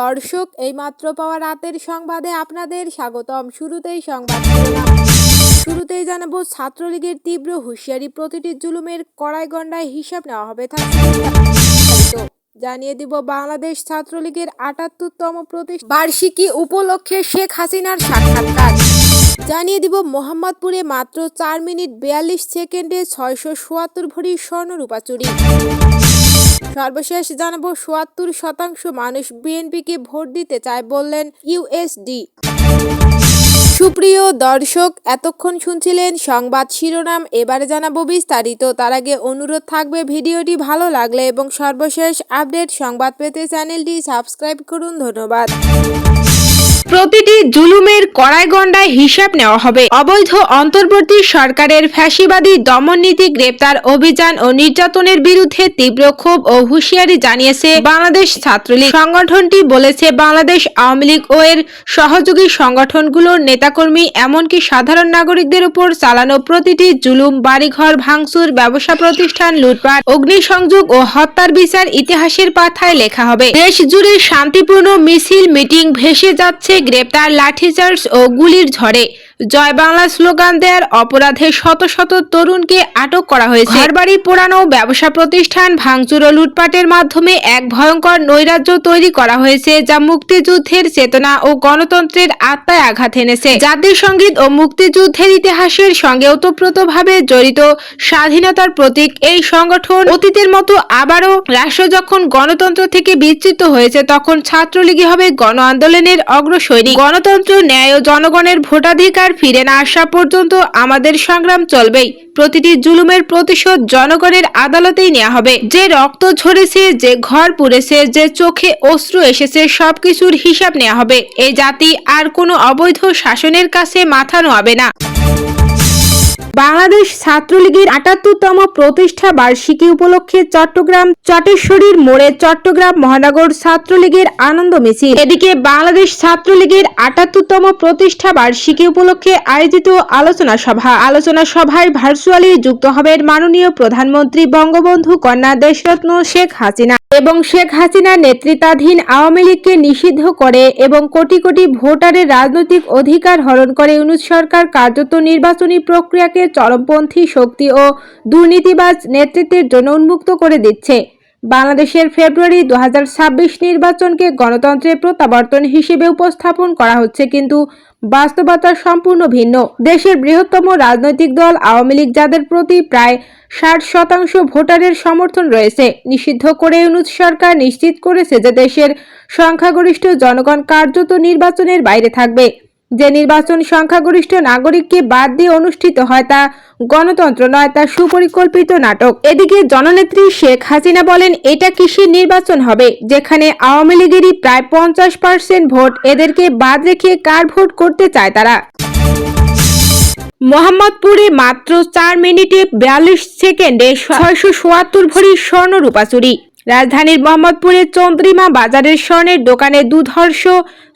দর্শক, এইমাত্র পাওয়া রাতের সংবাদে আপনাদের স্বাগতম। শুরুতেই সংবাদ। শুরুতেই জানাব, ছাত্রলীগের তীব্র হুঁশিয়ারি, প্রতিটি জুলুমের কড়াই গন্ডায় হিসাব নেওয়া হবে জানিয়ে দিব, বাংলাদেশ ছাত্রলীগের আটাত্তরতম প্রতিষ্ঠা বার্ষিকী উপলক্ষে শেখ হাসিনার সাক্ষাৎকার। জানিয়ে দিব, মোহাম্মদপুরে মাত্র চার মিনিট বিয়াল্লিশ সেকেন্ডে ছয়শো ভরি স্বর্ণরূপা চুরি। সর্বশেষ জানাব সোয়াত্তর শতাংশ মানুষ বিএনপিকে ভোট দিতে চায় বললেন ইউএসডি সুপ্রিয় দর্শক, এতক্ষণ শুনছিলেন সংবাদ শিরোনাম, এবারে জানাব বিস্তারিত। তার আগে অনুরোধ থাকবে, ভিডিওটি ভালো লাগলে এবং সর্বশেষ আপডেট সংবাদ পেতে চ্যানেলটি সাবস্ক্রাইব করুন। ধন্যবাদ। প্রতিটি জুলুমের কড়াই গন্ডায় হিসাব নেওয়া হবে। অবৈধ অন্তর্বর্তী সরকারের ফ্যাসিবাদী দমননীতি গ্রেপ্তার অভিযান ও নির্যাতনের বিরুদ্ধে তীব্র ক্ষোভ ও হুঁশিয়ারি জানিয়েছে বাংলাদেশ ছাত্রলীগ। সংগঠনটি বলেছে, বাংলাদেশ আওয়ামী লীগ ও এর সহযোগী সংগঠনগুলোর নেতাকর্মী এমনকি সাধারণ নাগরিকদের উপর চালানো প্রতিটি জুলুম, বাড়িঘর ভাঙচুর, ব্যবসা প্রতিষ্ঠান লুটপাট, অগ্নিসংযোগ ও হত্যার বিচার ইতিহাসের পাথায় লেখা হবে। দেশ জুড়ে শান্তিপূর্ণ মিছিল, মিটিং ভেসে যাচ্ছে গ্রেপ্তার লাঠিচার্জ ও গুলির ঝড়ে জয় বাংলা স্লোগান দেওয়ার অপরাধে শত শত তরুণকে আটক করা হয়েছে। ঘরবাড়ি পোড়ানো ব্যবসা প্রতিষ্ঠান, ভাঙচুর ও লুটপাটের মাধ্যমে এক ভয়ঙ্কর নৈরাজ্য তৈরি করা হয়েছে, যা মুক্তিযুদ্ধের চেতনা ও গণতন্ত্রের আত্মায় আঘাত এনেছে। জাতীয় সংগীত ও মুক্তিযুদ্ধের ইতিহাসের সঙ্গে ওতপ্রোতভাবে জড়িত স্বাধীনতার প্রতীক এই সংগঠন অতীতের মতো আবারও রাষ্ট্র যখন গণতন্ত্র থেকে বিচ্যুত হয়েছে, তখন ছাত্রলীগই হবে গণ আন্দোলনের অগ্রসৈনিক। গণতন্ত্র, ন্যায় ও জনগণের ভোটাধিকার ফিরে না আসা পর্যন্ত আমাদের সংগ্রাম চলবেই। প্রতিটি জুলুমের প্রতিশোধ জনগণের আদালতেই নেওয়া হবে। যে রক্ত ঝরেছে, যে ঘর পুড়েছে, যে চোখে অশ্রু এসেছে, সবকিছুর হিসাব নেওয়া হবে। এ জাতি আর কোনো অবৈধ শাসনের কাছে মাথা নোয়াবে না। বাংলাদেশ ছাত্রলীগের আটাত্তরতম প্রতিষ্ঠা বার্ষিকী উপলক্ষে চট্টগ্রাম চটেশ্বরীর মোড়ে চট্টগ্রাম মহানগর ছাত্রলীগের আনন্দ মিছিল। এদিকে বাংলাদেশ ছাত্রলীগের আটাত্তরতম প্রতিষ্ঠা বার্ষিকী উপলক্ষে আয়োজিত আলোচনা সভা। আলোচনা সভায় ভার্চুয়ালি যুক্ত হবেন মাননীয় প্রধানমন্ত্রী বঙ্গবন্ধু কন্যা দেশরত্ন শেখ হাসিনা এবং শেখ হাসিনার নেতৃত্বাধীন আওয়ামী লীগকে নিষিদ্ধ করে এবং কোটি কোটি ভোটারের রাজনৈতিক অধিকার হরণ করে ইউনুস সরকার কার্যত নির্বাচনী প্রক্রিয়াকে চরমপন্থী শক্তি ও দুর্নীতিবাজ নেতৃত্বের জন্য উন্মুক্ত করে দিচ্ছে। বাংলাদেশের ফেব্রুয়ারি দু নির্বাচনকে গণতন্ত্রের প্রত্যাবর্তন হিসেবে উপস্থাপন করা হচ্ছে কিন্তু বাস্তবতা সম্পূর্ণ ভিন্ন। দেশের বৃহত্তম রাজনৈতিক দল আওয়ামী লীগ, যাদের প্রতি প্রায় ষাট শতাংশ ভোটারের সমর্থন রয়েছে, নিষিদ্ধ করে ইউনুস সরকার নিশ্চিত করেছে যে দেশের সংখ্যাগরিষ্ঠ জনগণ কার্যত নির্বাচনের বাইরে থাকবে। যে নির্বাচন সংখ্যাগরিষ্ঠ নাগরিককে বাদ দিয়ে অনুষ্ঠিত হয় তা গণতন্ত্র নয়, তা সুপরিকল্পিত নাটক। এদিকে জননেত্রী শেখ হাসিনা বলেন, এটা কৃষির নির্বাচন হবে, যেখানে আওয়ামী লীগেরই প্রায় পঞ্চাশ পার্সেন্ট ভোট এদেরকে বাদ রেখে কার ভোট করতে চায় তারা। মোহাম্মদপুরে মাত্র চার মিনিটে বিয়াল্লিশ সেকেন্ডে ছয়শো সোয়াত্তর ভরি স্বর্ণ রূপা চুরি। রাজধানীর মোহাম্মদপুরে চন্দ্রিমা বাজারের স্বর্ণের দোকানে দুধর্ষ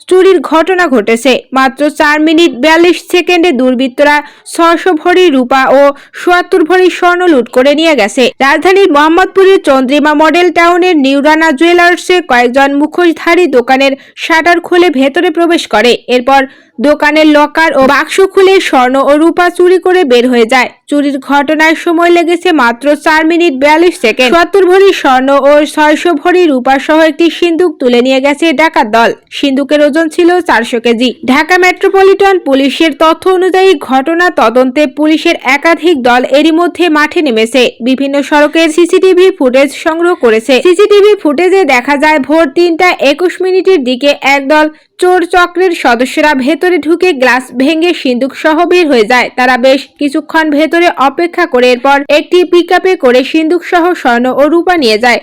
চুরির ঘটনা ঘটেছে। মাত্র চার মিনিট বিয়াল্লিশ সেকেন্ডে দুর্বৃত্তরা ছয়শো ভরি রূপা ও সোয়াত্তর ভরি স্বর্ণ লুট করে নিয়ে গেছে। রাজধানীর মোহাম্মদপুরের চন্দ্রিমা মডেল টাউনের নিউরানা জুয়েলার্সে কয়েকজন মুখোশধারী দোকানের শাটার খুলে ভেতরে প্রবেশ করে। এরপর দোকানের লকার ও বাক্স খুলে স্বর্ণ ও রূপা চুরি করে বের হয়ে যায়। চুরির ঘটনার সময় লেগেছে মাত্র চার মিনিট বিয়াল্লিশ সেকেন্ড। সত্তর ভরি স্বর্ণ ও ছয়শো ভরি রূপা সহ একটি সিন্দুক তুলে নিয়ে গেছে ডাকাত দল। সিন্দুকের ওজন ছিল চারশো কেজি। ঢাকা মেট্রোপলিটন পুলিশের তথ্য অনুযায়ী ঘটনা তদন্তে পুলিশের একাধিক দল এরই মধ্যে মাঠে নেমেছে। বিভিন্ন সড়কের সিসিটিভি ফুটেজ সংগ্রহ করেছে। সিসিটিভি ফুটেজে দেখা যায় ভোর তিনটা একুশ মিনিটের দিকে একদল চোর চক্রের সদস্যরা ভেতরে ঢুকে গ্লাস ভেঙে সিন্দুক সহ বের হয়ে যায়। তারা বেশ কিছুক্ষণ ভেতরে অপেক্ষা করে এরপর একটি পিক করে সিন্দুক সহ স্বর্ণ ও রূপা নিয়ে যায়।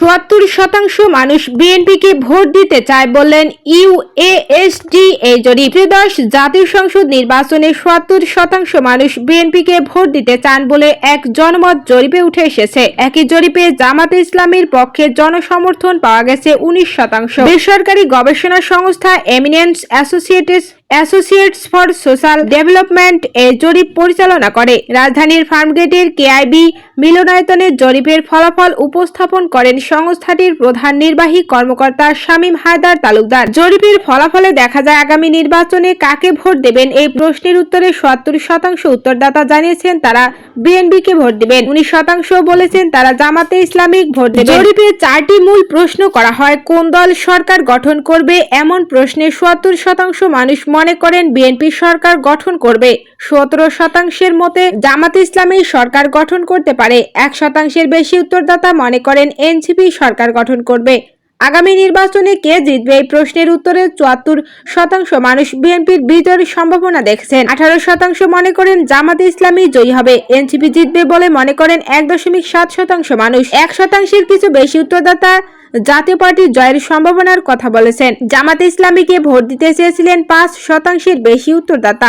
চুয়াত্তর শতাংশ মানুষ বিএনপিকে ভোট দিতে চায় বললেন ইউএএসডি এই জরিপ ত্রিদশ জাতীয় সংসদ নির্বাচনে চুয়াত্তর শতাংশ মানুষ বিএনপিকে ভোট দিতে চান বলে এক জনমত জরিপে উঠে এসেছে। একই জরিপে জামাতে ইসলামের পক্ষে জনসমর্থন পাওয়া গেছে উনিশ শতাংশ। বেসরকারি গবেষণা সংস্থা eminence associated associates for social development এ জরিপ পরিচালনা করে। রাজধানীর ফার্মগেটের কেআইবি মিলনায়তনের জরিপের ফলাফল উপস্থাপন করেন সংস্থাটির প্রধান নির্বাহী কর্মকর্তা শামীম হায়দার তালুকদার। জরিপের ফলাফলে দেখা যায়, আগামী নির্বাচনে কাকে ভোট দেবেন এই প্রশ্নের উত্তরে সত্তর শতাংশ উত্তরদাতা জানিয়েছেন তারা বিএনপিকে ভোট দেবেন। উনিশ শতাংশ বলেছেন তারা জামাতে ইসলামিক ভোট দেবেন। জরিপে চারটি মূল প্রশ্ন করা হয়, কোন দল সরকার গঠন করবে এমন প্রশ্নে সত্তর শতাংশ মানুষ মনে করেন বিএনপি সরকার গঠন করবে। সতেরো শতাংশের মতে জামাত ইসলামী সরকার গঠন করতে পারে। এক শতাংশের বেশি উত্তরদাতা মনে করেন এনসিপি সরকার গঠন করবে। আগামী নির্বাচনে কে জিতবে এই প্রশ্নের উত্তরে চুয়াত্তর শতাংশ মানুষ বিএনপির বিজয়ের সম্ভাবনা দেখছেন। আঠারো শতাংশ মনে করেন জামাতে ইসলামী জয়ী হবে। এনসিপি জিতবে বলে মনে করেন এক দশমিক সাত শতাংশ মানুষ। এক শতাংশের কিছু বেশি উত্তরদাতা জাতীয় পার্টি জয়ের সম্ভাবনার কথা বলেছেন। জামাতে ইসলামীকে ভোট দিতে চেয়েছিলেন পাঁচ শতাংশের বেশি উত্তরদাতা।